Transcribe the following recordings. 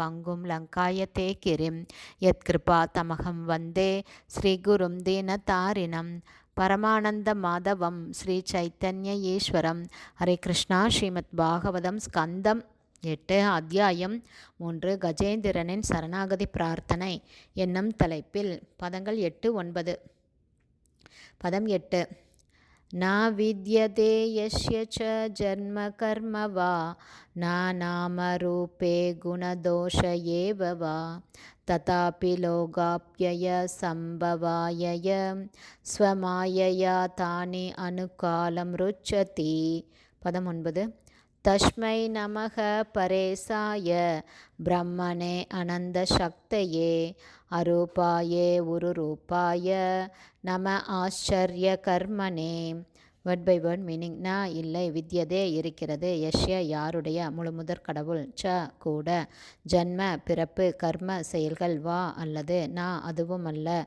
பங்கும் லங்காயத்தே கிரிம். யத்கிருபா தமகம் வந்தே ஸ்ரீகுரும் தீனதாரிணம் பரமானந்த மாதவம் ஸ்ரீ சைத்தன்ய ஈஸ்வரம். ஹரே கிருஷ்ணா ஸ்ரீமத் பாகவதம் ஸ்கந்தம் எட்டு அத்தியாயம் மூன்று. கஜேந்திரனின் சரணாகதி பிரார்த்தனை. என்னும் தலைப்பில் பதங்கள் எட்டு ஒன்பது. பதம் எட்டு. न विद्यते यस्य च जन्म कर्म वा न नामरूपे गुणदोष एव वा तथापि लोगाप्ययसम्भवायय स्वमायया तानि अनुकालं रुच्यति தஸ்மை நமக பரேசாய பிரம்மனே அனந்த சக்தையே அரூபாயே உருரூபாய நம ஆச்சரிய கர்மனே. வட் பை வேர்ட் மீனிங்னா இல்லை வித்யதே இருக்கிறது யஷ்ய யாருடைய முழுமுதற் கடவுள் ச கூட. ஜன்ம பிறப்பு கர்ம செயல்கள் வா அல்லது நான் அதுவும் அல்ல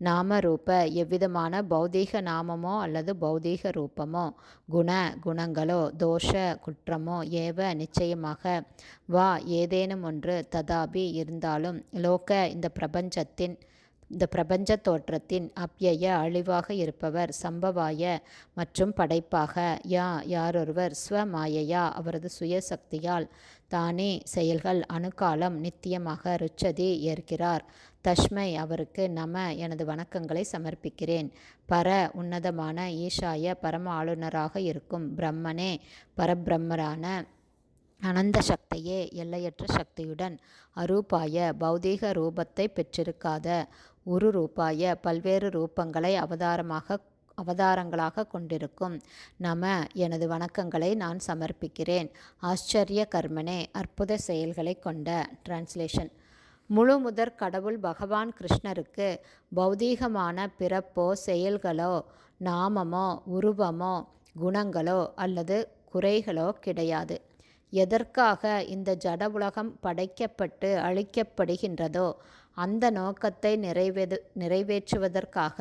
நாம ரூப எவ்விதமான பௌதீக நாமமோ அல்லது பௌதீக ரூபமோ? குண குணங்களோ தோஷ குற்றமோ? ஏவ நிச்சயமாக. வா ஏதேனும் ஒன்று ததாபி இருந்தாலும் லோக இந்த பிரபஞ்சத்தின் இந்த பிரபஞ்ச தோற்றத்தின் அப்யய அழிவாக இருப்பவர் சம்பவாய மற்றும் படைப்பாக. யா யாரொருவர் ஸ்வமாயையா அவரது சுயசக்தியால் தானே செயல்கள் அணுகாலம் நித்தியமாக ருச்சதி ஏற்கிறார். தஷ்மை அவருக்கு நம எனது வணக்கங்களை சமர்ப்பிக்கிறேன். பர உன்னதமான ஈஷாய பரம ஆளுநராக இருக்கும் பிரம்மனே பரபிரம்மரான அனந்த சக்தியே எல்லையற்ற சக்தியுடன் அரூபாய பௌதீக ரூபத்தை பெற்றிருக்காத ஒரு ரூபாய பல்வேறு ரூபங்களை அவதாரமாக அவதாரங்களாக கொண்டிருக்கும். நம எனது வணக்கங்களை நான் சமர்ப்பிக்கிறேன். ஆச்சரிய கர்மனே அற்புத செயல்களை கொண்ட டிரான்ஸ்லேஷன். முழு முதற் கடவுள் பகவான் கிருஷ்ணருக்கு பௌதீகமான பிறப்போ செயல்களோ நாமமோ உருவமோ குணங்களோ அல்லது குறைகளோ கிடையாது. எதற்காக இந்த ஜட உலகம் படைக்கப்பட்டு அழிக்கப்படுகின்றதோ அந்த நோக்கத்தை நிறைவேது நிறைவேற்றுவதற்காக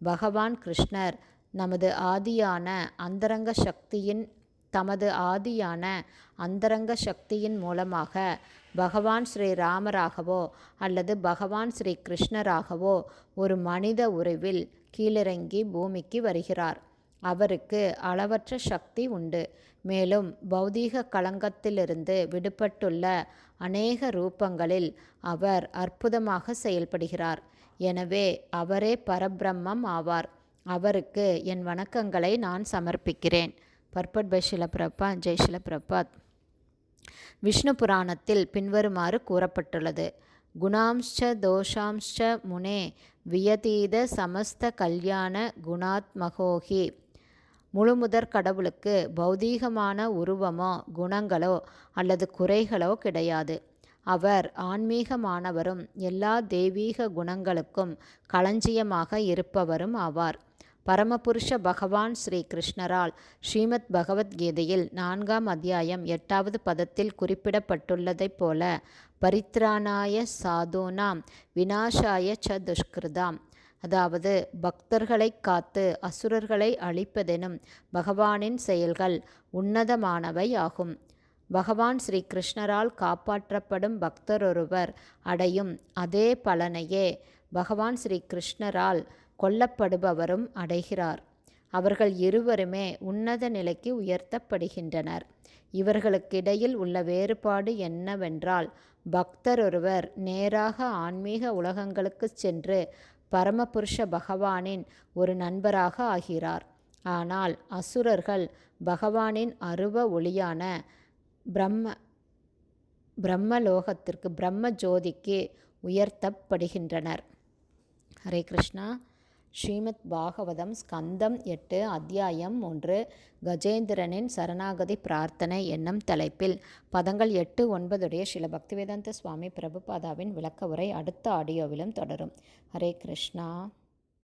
பகவான் கிருஷ்ணர் நமது ஆதியான அந்தரங்க சக்தியின் தமது ஆதியான அந்தரங்க சக்தியின் மூலமாக பகவான் ஸ்ரீ ராமராகவோ அல்லது பகவான் ஸ்ரீ கிருஷ்ணராகவோ ஒரு மனித உருவில் கீழிறங்கி பூமிக்கு வருகிறார். அவருக்கு அளவற்ற சக்தி உண்டு. மேலும் பௌதீக களங்கத்திலிருந்து விடுபட்டுள்ள அநேக ரூபங்களில் அவர் அற்புதமாக செயல்படுகிறார். எனவே அவரே பரபிரம்மம் ஆவார். அவருக்கு என் வணக்கங்களை நான் சமர்ப்பிக்கிறேன். பர்பட் பை ஷிலபிரபா ஜெய் ஷிலபிரபாத். விஷ்ணு புராணத்தில் பின்வருமாறு கூறப்பட்டுள்ளது. குணாம்ஷ தோஷாம்ஷ முனே வியதீத சமஸ்த கல்யாண குணாத்மகோகி முழுமுதற் கடவுளுக்கு பௌதீகமான உருவமோ குணங்களோ அல்லது குறைகளோ கிடையாது. அவர் ஆன்மீகமானவரும் எல்லா தெய்வீக குணங்களுக்கும் களஞ்சியமாக இருப்பவரும் ஆவார். பரமபுருஷ பகவான் ஸ்ரீ கிருஷ்ணரால் ஸ்ரீமத் பகவத்கீதையில் நான்காம் அத்தியாயம் எட்டாவது பதத்தில் குறிப்பிடப்பட்டுள்ளதைப் போல பரித்ராணாய சாதுனாம் வினாஷாய ச துஷ்கிருதாம் அதாவது பக்தர்களை காத்து அசுரர்களை அழிப்பதெனும் பகவானின் செயல்கள் உன்னதமானவை ஆகும் பகவான் ஸ்ரீ கிருஷ்ணரால் காப்பாற்றப்படும் பக்தரொருவர் அடையும் அதே பலனையே பகவான் ஸ்ரீ கிருஷ்ணரால் கொல்லப்படுபவரும் அடைகிறார். அவர்கள் இருவருமே உன்னத நிலைக்கு உயர்த்தப்படுகின்றனர். இவர்களுக்கிடையில் உள்ள வேறுபாடு என்னவென்றால் பக்தர் ஒருவர் நேராக ஆன்மீக உலகங்களுக்கு சென்று பரமபுருஷ பகவானின் ஒரு நண்பராக ஆகிறார். ஆனால் அசுரர்கள் பகவானின் அருவ ஒளியான பிரம்ம பிரம்மலோகத்திற்கு பிரம்ம ஜோதிக்கு உயர்த்தப்படுகின்றனர். ஹரே கிருஷ்ணா. ஸ்ரீமத் பாகவதம் ஸ்கந்தம் எட்டு அத்தியாயம் ஒன்று கஜேந்திரனின் சரணாகதி பிரார்த்தனை என்னும் தலைப்பில். பதங்கள் எட்டு ஒன்பதுடைய சில பக்திவேதாந்த சுவாமி பிரபுபாதாவின் விளக்க உரை அடுத்த ஆடியோவிலும் தொடரும். ஹரே கிருஷ்ணா.